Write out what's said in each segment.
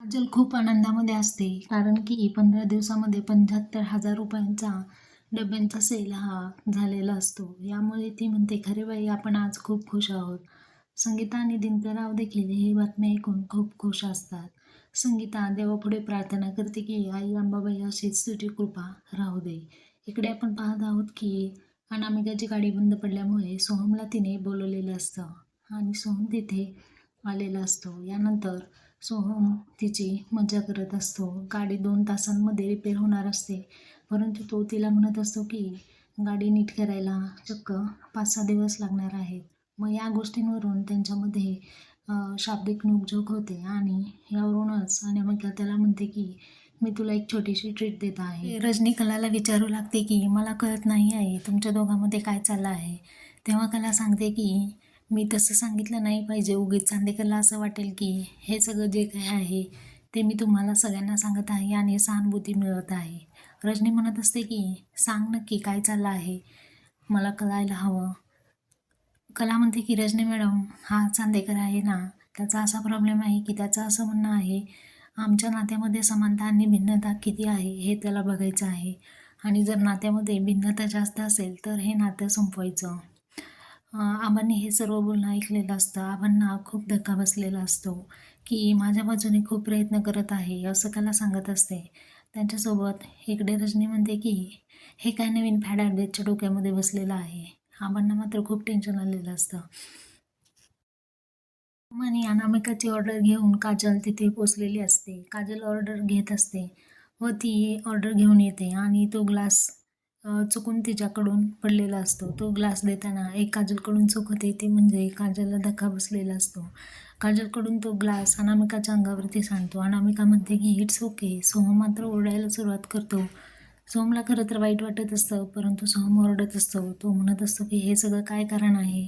काजल खूप आनंदामध्ये असते कारण की पंधरा दिवसामध्ये पंच्याहत्तर हजार रुपयांचा डब्यांचा सेल हा झालेला असतो. यामुळे ती म्हणते खरे बाई आपण आज खूप खुश आहोत. संगीता आणि दिनकरराव देखील ही बातमी ऐकून खूप खुश असतात. संगीता देवापुढे प्रार्थना करते की आई अंबाबाई अशीच तुझी कृपा राहू दे. इकडे आपण पाहत आहोत की अनामिकाची गाडी बंद पडल्यामुळे सोहमला तिने बोलवलेलं असतं आणि सोहम तिथे आलेला असतो. यानंतर सोहम तिची मजा करत असतो. गाडी दोन तासांमध्ये रिपेअर होणार असते. परंतु तो तिला म्हणत असतो की गाडी नीट करायला चक्क पाच सहा दिवस लागणार आहेत. मग या गोष्टींवरून त्यांच्यामध्ये शाब्दिक नोकझोक होते आणि यावरूनच अनामिका त्याला म्हणते की मी तुला एक छोटीशी ट्रीट देत आहे. रजनी कलाला विचारू लागते की मला कळत नाही आहे तुमच्या दोघांमध्ये काय चाललं आहे? तेव्हा कला सांगते की मी तसं सांगितलं नाही पाहिजे. उगीच चांदेकरला असं वाटेल की हे सगळं जे काय आहे ते मी तुम्हाला सगळ्यांना सांगत आहे आणि सहानुभूती मिळत आहे. रजनी म्हणत असते की सांग नक्की काय चाललं आहे? मला कळायला हवं. कला म्हणते की रजनी मॅडम हा चांदेकर आहे ना त्याचा असा प्रॉब्लेम आहे की त्याचं असं म्हणणं आहे आमच्या नात्यामध्ये समानता आणि भिन्नता किती आहे हे त्याला बघायचं आहे. आणि जर नात्यामध्ये भिन्नता जास्त असेल तर हे नातं संपवायचं. आबांनी हे सर्व बोलणं ऐकलेलं असतं. आबांना खूप धक्का बसलेला असतो की माझ्या बाजूने खूप प्रयत्न करत आहे असं त्याला सांगत असते. त्यांच्यासोबत इकडे रजनी म्हणते की हे काय नवीन फॅड ॲडवेजच्या डोक्यामध्ये बसलेलं आहे. आबांना मात्र खूप टेन्शन आलेलं असतं. आणि अनामिकाची ऑर्डर घेऊन काजल तिथे पोचलेली असते. काजल ऑर्डर घेत असते व ती ऑर्डर घेऊन येते आणि तो ग्लास चुकून तिच्याकडून पडलेला असतो. तो ग्लास देताना एक काजलकडून चूक होते ती म्हणजे काजलला धक्का बसलेला असतो. काजलकडून तो ग्लास अनामिकाच्या अंगावरती सांडतो. अनामिका म्हणते की हिट्स ओके सोहम मात्र ओरडायला सुरुवात करतो. सोहमला खरं तर वाईट वाटत असतं परंतु सोहम ओरडत असतो. तो म्हणत असतो की हे सगळं काय कारण आहे?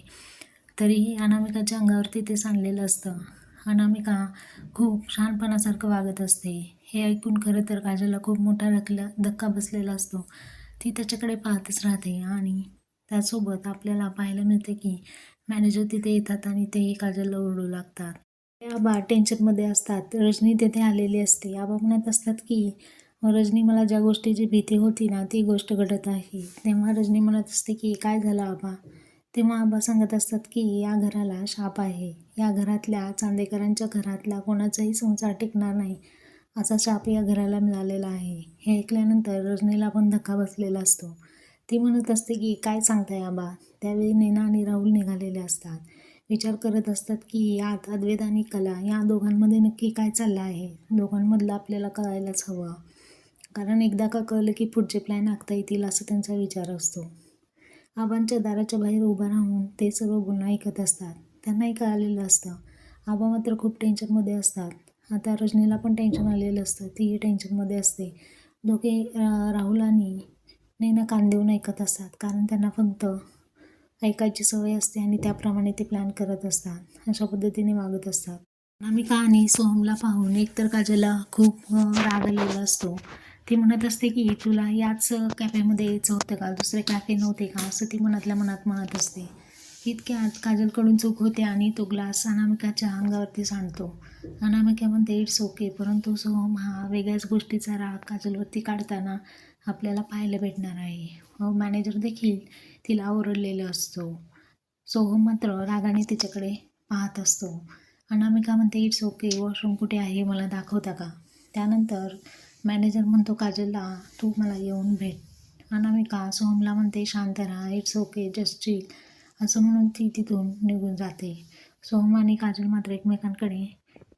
तरीही अनामिकाच्या अंगावरती ते सांडलेलं असतं. अनामिका खूप शहाणपणासारखं वागत असते. हे ऐकून खरं तर काजलला खूप मोठा धकला धक्का बसलेला असतो. ती त्याच्याकडे पाहतच राहते आणि त्यासोबत आपल्याला पाहायला मिळते की मॅनेजर तिथे येतात आणि तेही काजलला ओरडू लागतात. ते आबा टेन्शनमध्ये असतात. रजनी तिथे आलेली असते. आबा म्हणत असतात की रजनी मला ज्या गोष्टीची भीती होती ना ती गोष्ट घडत आहे. तेव्हा रजनी म्हणत असते की काय झालं आबा? तेव्हा आबा सांगत असतात की या घराला शाप आहे. या घरातल्या चांदेकरांच्या घरातला कोणाचाही संसार टिकणार नाही. असा शाप या घराला मिळालेला आहे. हे ऐकल्यानंतर रजनीला पण धक्का बसलेला असतो. ती म्हणत असते की काय सांगताय आबा? त्यावेळी नैना आणि राहुल निघालेले असतात. विचार करत असतात की यात अद्वैत आणि कला या दोघांमध्ये नक्की काय चाललं आहे? दोघांमधलं आपल्याला कळायलाच हवं. कारण एकदा का कळलं की पुढचे प्लॅन आखता येतील असं त्यांचा विचार असतो. आबांच्या दाराच्या बाहेर उभं राहून ते सर्व गुन्हा ऐकत असतात. त्यांनाही कळालेलं असतं. आबा मात्र खूप टेन्शनमध्ये असतात. आता रजनीला पण टेन्शन आलेलं असतं. तीही टेन्शनमध्ये असते. दोघे राहुल आणि नैना कान देऊन ऐकत असतात. कारण त्यांना फक्त ऐकायची सवय असते आणि त्याप्रमाणे ते प्लॅन करत असतात. अशा पद्धतीने वागत असतात. अनामिका आणि सोहमला पाहून एकतर काजलला खूप राग आलेला असतो. ती म्हणत असते की तुला याच कॅफेमध्ये यायचं होतं का दुसरे कॅफे नव्हते का? असं ती मनातल्या मनात म्हणत असते. इतक्यात काजलकडून चूक होते आणि तो ग्लास अनामिकाच्या अंगावरती सांडतो. अनामिका म्हणते इट्स ओके परंतु सोहम हा वेगळ्याच गोष्टीचा राग काजलवरती काढताना आपल्याला पाहायला भेटणार आहे. व मॅनेजर देखील तिला ओरडलेला असतो. सोहम मात्र रागाने तिच्याकडे पाहत असतो. अनामिका म्हणते इट्स ओके वॉशरूम कुठे आहे? मला दाखवता का? त्यानंतर मॅनेजर म्हणतो काजलला तू मला येऊन भेट. अनामिका सोहमला म्हणते शांत राहा. इट्स ओके जस्ट चिल असं म्हणून ती तिथून निघून जाते. सोहम आणि काजल मात्र एकमेकांकडे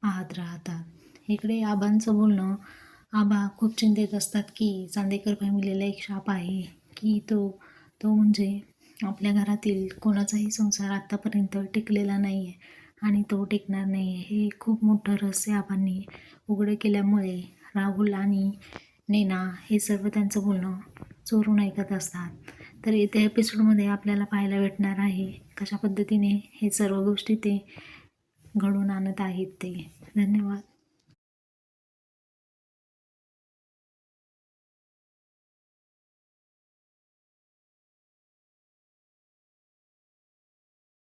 पाहत राहतात. इकडे आबांचं बोलणं आबा खूप चिंतेत असतात की चांदेकर फॅमिलीला एक शाप आहे की तो तो म्हणजे आपल्या घरातील कोणाचाही संसार आत्तापर्यंत टिकलेला नाही आहे आणि तो टिकणार नाही आहे हे खूप मोठं रहस्य आबांनी उघडं केल्यामुळे राहुल आणि नेना हे सर्व त्यांचं बोलणं चोरून ऐकत असतात. तर येत्या एपिसोडमध्ये आपल्याला पाहायला भेटणार आहे कशा पद्धतीने हे सर्व गोष्टी ते घडून आणत आहेत ते. धन्यवाद.